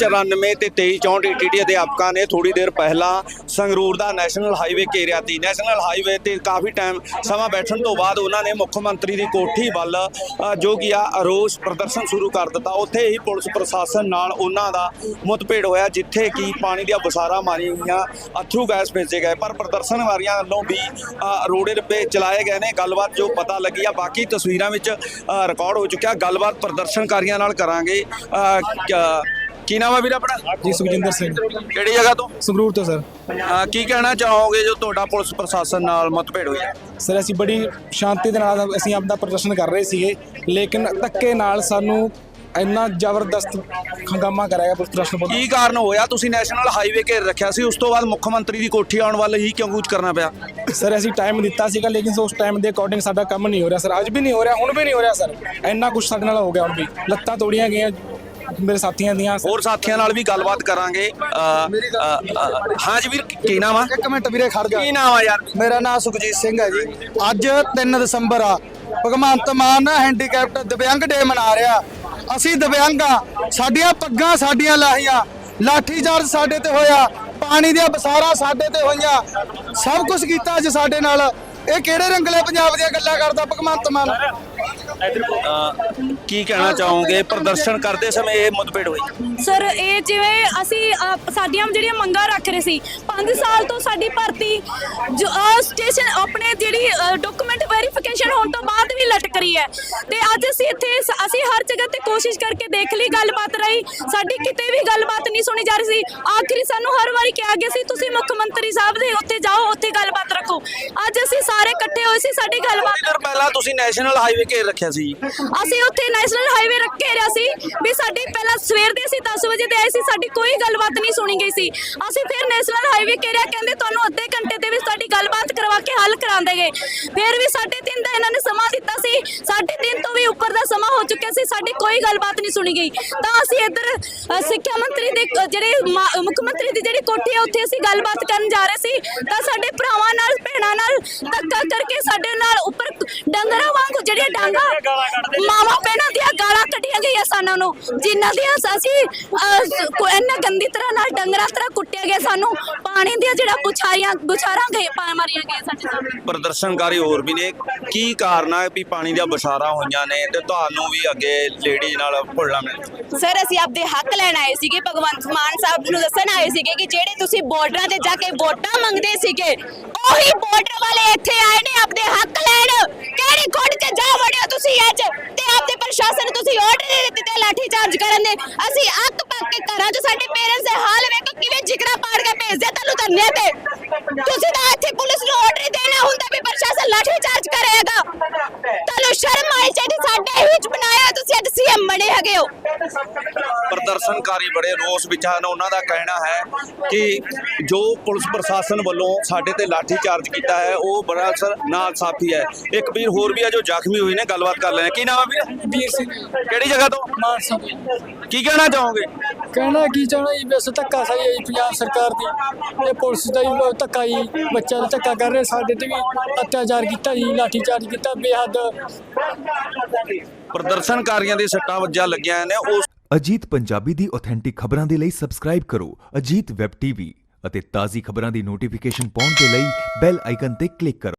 94 ਤੇ 2364 ਏਟੀਡੀ ਅਧਿਆਪਕਾਂ ਨੇ ਥੋੜੀ ਦੇਰ ਪਹਿਲਾਂ ਸੰਗਰੂਰ ਦਾ ਨੈਸ਼ਨਲ ਹਾਈਵੇ ਘੇਰਿਆ ਸੀ ਨੈਸ਼ਨਲ ਹਾਈਵੇ ਤੇ ਕਾਫੀ ਟਾਈਮ ਸਮਾਂ ਬੈਠਣ ਤੋਂ ਬਾਅਦ ਉਹਨਾਂ ਨੇ ਮੁੱਖ ਮੰਤਰੀ ਦੀ ਕੋਠੀ ਵੱਲ ਜੋ ਕਿ ਆ ਰੋਸ ਪ੍ਰਦਰਸ਼ਨ ਸ਼ੁਰੂ ਕਰ ਦਿੱਤਾ। ਉੱਥੇ ਹੀ ਪੁਲਿਸ ਪ੍ਰਸ਼ਾਸਨ ਨਾਲ ਉਹਨਾਂ ਦਾ ਮੁੱਠਭੇੜ ਹੋਇਆ ਜਿੱਥੇ ਕਿ ਪਾਣੀ ਦੀਆਂ ਬਸਾਰਾਂ ਮਾਰੀਆਂ ਅਥਰੂ ਗੈਸ ਭੇਜੇ ਗਏ। ਪਰ ਪ੍ਰਦਰਸ਼ਨਕਾਰੀਆਂ ਵੱਲੋਂ ਵੀ ਰੋੜੇ ਰੱਪੇ ਚਲਾਏ ਗਏ ਨੇ। ਗੱਲਬਾਤ ਜੋ ਪਤਾ ਲੱਗੀ ਆ ਬਾਕੀ ਤਸਵੀਰਾਂ ਵਿੱਚ ਅ, ਰਿਕਾਰਡ ਹੋ ਚੁੱਕਿਆ। ਗੱਲਬਾਤ ਪ੍ਰਦਰਸ਼ਨਕਾਰੀਆਂ ਨਾਲ ਕਰਾਂਗੇ ਕ- ਨਾਮ ਹੈ ਵੀਰ ਆਪਣਾ? ਜੀ ਸੁਖਜਿੰਦਰ ਸਿੰਘ। ਕਿਹੜੀ ਜਗ੍ਹਾ ਤੋਂ? ਸੰਗਰੂਰ ਤੋਂ ਸਰ। ਅ, ਕੀ ਕਹਿਣਾ ਚਾਹੋਗੇ ਜੋ ਤੁਹਾਡਾ ਪੁਲਿਸ ਪ੍ਰਸ਼ਾਸਨ ਨਾਲ ਮੁੱਠਭੇੜ ਹੋਈ ਹੈ? ਸਰ ਅਸੀਂ ਬੜੀ ਸ਼ਾਂਤੀ ਦੇ ਨਾਲ ਅਸੀਂ ਆਪਦਾ ਪ੍ਰਦਰਸ਼ਨ ਕਰ ਰਹੇ ਸੀਗੇ ਲੇਕਿਨ ਧੱਕੇ ਨਾਲ ਸਾਨੂੰ ਇੰਨਾ ਜ਼ਬਰਦਸਤ ਹੰਗਾਮਾ ਕਰਾਇਆ ਪੁਲਿਸ ਪ੍ਰਸ਼ਾਸਨ ਵੱਲੋਂ। ਕੀ ਕਾਰਨ ਹੋਇਆ? ਤੁਸੀਂ ਨੈਸ਼ਨਲ ਹਾਈਵੇ ਘੇਰ ਰੱਖਿਆ ਸੀ ਉਸ ਤੋਂ ਬਾਅਦ ਮੁੱਖ ਮੰਤਰੀ ਦੀ ਕੋਠੀ ਆਉਣ ਵੱਲ ਹੀ ਕਿਉਂ ਕੂਚ ਕਰਨਾ ਪਿਆ? ਸਰ ਅਸੀਂ ਟਾਈਮ ਦਿੱਤਾ ਸੀਗਾ ਲੇਕਿਨ ਉਸ ਟਾਈਮ ਦੇ ਅਕੋਰਡਿੰਗ ਸਾਡਾ ਕੰਮ ਨਹੀਂ ਹੋ ਰਿਹਾ ਸਰ। ਅੱਜ ਵੀ ਨਹੀਂ ਹੋ ਰਿਹਾ ਹੁਣ ਵੀ ਨਹੀਂ ਹੋ ਰਿਹਾ ਸਰ। ਇੰਨਾ ਕੁਝ ਸਾਡੇ ਨਾਲ ਹੋ ਗਿਆ ਹੁਣ ਵੀ। ਲੱਤਾਂ ਤੋੜੀਆਂ ਗਈਆਂ ਮੇਰੇ ਸਾਥੀਆਂ ਦੀਆਂ। ਹੋਰ ਸਾਥੀਆਂ ਨਾਲ ਵੀ ਗੱਲਬਾਤ ਕਰਾਂਗੇ। ਹਾਂ ਜੀ ਵੀਰ ਕੀ ਨਾਮ ਆ? ਇੱਕ ਮਿੰਟ ਵੀਰੇ ਖੜ ਜਾ। ਕੀ ਨਾਮ ਆ ਯਾਰ? ਮੇਰਾ ਨਾਮ ਸੁਖਜੀਤ ਸਿੰਘ ਹੈ ਜੀ। ਅੱਜ 3 ਦਸੰਬਰ ਆ। ਭਗਵੰਤ ਮਾਨ ਹੈਂਡੀਕੈਪਟ ਦਿਵਿਆਂਗ ਡੇ ਮਨਾ ਰਿਹਾ। ਅਸੀਂ ਦਿਵਿਆਂਗ ਆ ਸਾਡੀਆਂ ਪੱਗਾਂ ਸਾਡੀਆਂ ਲਾਹੀਆਂ। ਲਾਠੀ ਚਾਰਜ ਸਾਡੇ ਤੇ ਹੋਇਆ। ਪਾਣੀ ਦੀਆਂ ਬਸਾਰਾਂ ਸਾਡੇ ਤੇ ਹੋਈਆਂ। ਸਭ ਕੁਝ ਕੀਤਾ ਅੱਜ ਸਾਡੇ ਨਾਲ। ਇਹ ਕਿਹੜੇ ਰੰਗਲੇ ਪੰਜਾਬ ਦੀਆਂ ਗੱਲਾਂ ਕਰਦਾ ਭਗਵੰਤ ਮਾਨ? ਕੀ ਕਹਿਣਾ ਚਾਹੋਗੇ? ਪ੍ਰਦਰਸ਼ਨ ਕਰਦੇ ਸਮੇਂ ਇਹ ਮੁੱਠਭੇੜ ਹੋਈ। ਸਰ ਇਹ ਜਿਵੇਂ ਅਸੀਂ ਅਹ, ਸਾਡੀਆਂ ਜਿਹੜੀਆਂ ਮੰਗਾਂ ਰੱਖ ਰਹੇ ਸੀ 5 ਸਾਲ ਤੋਂ ਸਾਡੀ ਭਰਤੀ ਜੋ ਸਟੇਸ਼ਨ ਆਪਣੇ ਜਿਹੜੀ ਡਾਕੂਮੈਂਟ ਵੈਰੀਫਿਕੇਸ਼ਨ ਹੋਣ ਤੋਂ ਬਾਅਦ ਵੀ ਲਟਕ ਰਹੀ ਹੈ। ਤੇ ਅੱਜ ਅਸੀਂ ਇੱਥੇ ਸ- ਅਸੀਂ ਹਰ ਜਗ੍ਹਾ ਤੇ ਕੋਸ਼ਿਸ਼ ਕਰਕੇ ਦੇਖ ਲਈ ਗੱਲਬਾਤ ਰਹੀ। ਸਾਡੀ ਕਿਤੇ ਵੀ ਗੱਲਬਾਤ ਨਹੀਂ ਸੁਣੀ ਜਾ ਰਹੀ ਸੀ। ਆਖਰੀ ਸਾਨੂੰ ਹਰ ਵਾਰੀ ਕਿਹਾ ਗਿਆ ਸੀ ਤੁਸੀਂ ਮੁੱਖ ਮੰਤਰੀ ਸਾਹਿਬ ਦੇ ਉੱਥੇ ਜਾਓ ਉੱਥੇ ਗੱਲਬਾਤ ਸਾਰੇ ਇਕੱਠੇ ਹੋਏ ਸੀ ਸਾਡੀ ਗੱਲਬਾਤ ਦਿਨ ਪਹਿਲਾਂ ਤੁਸੀਂ ਨੈਸ਼ਨਲ ਹਾਈਵੇ ਘੇਰ ਰੱਖਿਆ ਸੀ। ਅਸੀਂ ਉੱਥੇ ਨੈਸ਼ਨਲ ਹਾਈਵੇ ਰੱਖੇ ਰਿਆ ਸੀ ਵੀ ਸਾਡੀ ਪਹਿਲਾਂ ਸਵੇਰ ਦੇ ਅਸੀਂ 10 ਵਜੇ ਤੇ ਆਏ ਸੀ ਸਾਡੀ ਕੋਈ ਗੱਲਬਾਤ ਨਹੀਂ ਸੁਣੀ ਗਈ ਸੀ। ਅਸੀਂ ਫਿਰ ਨੈਸ਼ਨਲ ਹਾਈਵੇ ਘੇਰਿਆ ਕਹਿੰਦੇ ਤੁਹਾਨੂੰ ਅੱਧੇ ਘੰਟੇ ਦੇ ਵਿੱਚ ਸਾਡੀ ਗੱਲਬਾਤ ਕਰਵਾ ਕੇ ਹੱਲ ਕਰਾਉਂਦੇਗੇ ਫਿਰ ਵੀ ਸਾਢੇ ਤਿੰਨ ਦਾ ਇਹਨਾਂ ਨੇ ਸਮਾਂ ਦਿੱਤਾ ਸੀ ਸਾਢੇ ਤਿੰਨ ਤੋਂ ਵੀ ਉੱਪਰ ਦਾ ਸਮਾਂ ਹੋ ਚੁੱਕਿਆ ਸੀ ਸਾਡੀ ਕੋਈ ਗੱਲਬਾਤ ਨਹੀਂ ਸੁਣੀ ਗਈ। ਤਾਂ ਅਸੀਂ ਇੱਧਰ ਸਿੱਖਿਆ ਮੰਤਰੀ ਦੇ ਜਿਹੜੇ ਮੁੱਖ ਮੰਤਰੀ ਦੀ ਜਿਹੜੀ ਕੋਠੀ ਹੈ ਉੱਥੇ ਅਸੀਂ ਗੱਲਬਾਤ ਕਰਨ ਜਾ ਰਹੇ ਸੀ। ਤਾਂ ਸਾਡੇ ਭਰਾਵਾਂ ਨਾਲ ਭੈਣਾਂ ਨਾਲ ਸਾਡੇ ਨਾਲ ਉੱਪਰ ਡੰਗਰਾਂ ਵਾਂਗੂ ਜਿਹੜੀਆਂ ਡਾਂਗਾ ਮਾਵਾ ਭੈਣਾਂ ਦੀਆਂ ਗਾਲਾਂ ਕੱਢੀਆਂ ਗਈਆਂ ਸਾਨੂੰ ਨੂੰ। ਜਿਨ੍ਹਾਂ ਦੀਆਂ ਅਸੀਂ ਇੰਨਾ ਗੰਦੀ ਤਰ੍ਹਾਂ ਨਾਲ ਡੰਗਰਾਂ ਤਰ੍ਹਾਂ ਕੁੱਟਿਆ ਗਿਆ ਸਾਨੂੰ। ਪਾਣੀ ਦੀਆਂ ਜਿਹੜਾ ਬੁਛਾਰੀਆਂ ਬੁਛਾਰਾਂ ਗਏ ਪਾ ਮਾਰੀਆਂ ਗਈਆਂ ਸਾਡੇ ਸਾਹਮਣੇ। ਪ੍ਰਦਰਸ਼ਨਕਾਰੀ ਹੋਰ ਵੀ ਨੇ। ਕੀ ਕਾਰਨ ਹੈ ਵੀ ਪਾਣੀ ਦੀਆਂ ਬਸਾਰਾਂ ਹੋਈਆਂ ਨੇ ਤੇ ਤੁਹਾਨੂੰ ਵੀ ਅੱਗੇ ਲੇਡੀ ਨਾਲ ਭੁੱਲਣਾ ਮਿਲ ਸਰ ਅਸੀਂ ਆਪਦੇ ਹੱਕ ਲੈਣ ਆਏ ਸੀਗੇ। ਭਗਵੰਤ ਮਾਨ ਸਾਹਿਬ ਨੂੰ ਦੱਸਣ ਆਏ ਸੀਗੇ ਕਿ ਜਿਹੜੇ ਤੁਸੀਂ ਬਾਰਡਰਾਂ ਤੇ ਜਾ ਕੇ ਵੋਟਾਂ ਮੰਗਦੇ ਸੀਗੇ ਉਹੀ ਬਾਰਡਰ ਵਾਲੇ ਇੱਥੇ ਆਏ ਨੇ ਆਪਦੇ ਹੱਕ ਲੈਣ। ਕਿਹੜੀ ਖੁੱਡ 'ਚ ਜਾ ਵੜਿਓ ਤੁਸੀਂ ਅੱਜ? ਤੇ ਆਪਦੇ ਪ੍ਰਸ਼ਾਸਨ ਤੁਸੀਂ ਆਰਡਰ ਦੇ ਦਿੱਤੇ ਤੇ ਲਾਠੀ ਚਾਰਜ ਕਰਨ ਦੇ। ਅਸੀਂ ਅੱਕ ਪੱਕ ਕੇ ਘਰਾਂ 'ਚ ਸਾਡੇ ਪੇਰੈਂਟਸ ਦੇ ਹਾਲ ਵੇਖੋ, ਕਿਵੇਂ ਜਿਗਰਾ ਪਾੜ ਕੇ ਭੇਜਦੇ ਤੁਹਾਨੂੰ ਧਰਨੇ ਤੇ। ਤੁਸੀਂ ਤਾਂ ਇੱਥੇ ਪੁਲਿਸ ਨੂੰ ਆਰਡਰ ਦੇਣਾ ਹੁੰਦਾ ਵੀ ਪ੍ਰਸ਼ਾਸਨ ਲਾਠੀ ਚਾਰਜ ਕਰੇਗਾ ਤੁਹਾਨੂੰ ਸ਼ਰਮ ਆਈ ਚਾਹੀਦੀ ਸਾਡੇ ਹੀ ਚ ਬਣਾਇਆ ਸੀਐਮ ਬਣੇ ਹੈਗੇ ਹੋ। ਪ੍ਰਦਰਸ਼ਨਕਾਰੀ ਬੜੇ ਰੋਸ ਵਿੱਚ ਹਨ। ਉਹਨਾਂ ਦਾ ਕਹਿਣਾ ਹੈ ਕਿ ਜੋ ਪੁਲਿਸ ਪ੍ਰਸ਼ਾਸਨ ਵੱਲੋਂ ਸਾਡੇ ਤੇ ਲਾਠੀ ਚਾਰਜ ਕੀਤਾ ਹੈ ਉਹ ਬੜਾ ਸਰ ਨਾ ਸਾਫੀ ਹੈ। ਇੱਕ ਵੀਰ ਹੋਰ ਵੀ ਹੈ ਜੋ ਜ਼ਖਮੀ ਹੋਏ ਨੇ ਗੱਲਬਾਤ ਕਰ ਲੈਣੇ ਕੀ ਨਾਮ ਹੈ ਵੀਰ? ਵੀਰ ਸਿੰਘ। ਕਿਹੜੀ ਜਗ੍ਹਾ ਤੋਂ? ਮਾਨਸਾ ਕੀ ਕਹਿਣਾ ਚਾਹੋਗੇ? ਕਹਿਣਾ ਕੀ ਚਾਹਣਾ ਜੀ? ਬਸ ਧੱਕਾ ਸਹੀ ਹੈ ਜੀ ਪੰਜਾਬ ਸਰਕਾਰ ਦੀ। ਇਹ ਪੁਲਿਸ ਦਾ ਹੀ ਧੱਕਾ ਹੀ ਬੱਚਿਆਂ ਦਾ ਧੱਕਾ ਕਰ ਰਹੇ। ਸਾਡੇ ਤੇ ਵੀ ਅਤਿਆਚਾਰ ਕੀਤਾ ਜੀ ਲਾਠੀ ਚਾਰਜ ਕੀਤਾ। ਬੇਹੱਦ ਪ੍ਰਦਰਸ਼ਨਕਾਰੀਆਂ ਦੇ ਸੱਟਾਂ ਵੱਜਾ ਲੱਗੀਆਂ ਨੇ, ਉਸ ਅਜੀਤ ਪੰਜਾਬੀ ਦੀ ਆਥੈਂਟਿਕ ਖਬਰਾਂ ਦੇ ਲਈ ਸਬਸਕ੍ਰਾਈਬ ਕਰੋ, ਅਜੀਤ ਵੈਬ ਟੀਵੀ ਅਤੇ ਤਾਜ਼ੀ ਖਬਰਾਂ ਦੀ ਨੋਟੀਫਿਕੇਸ਼ਨ ਪਾਉਣ ਦੇ ਲਈ ਬੈਲ ਆਈਕਨ ਤੇ ਕਲਿੱਕ ਕਰੋ।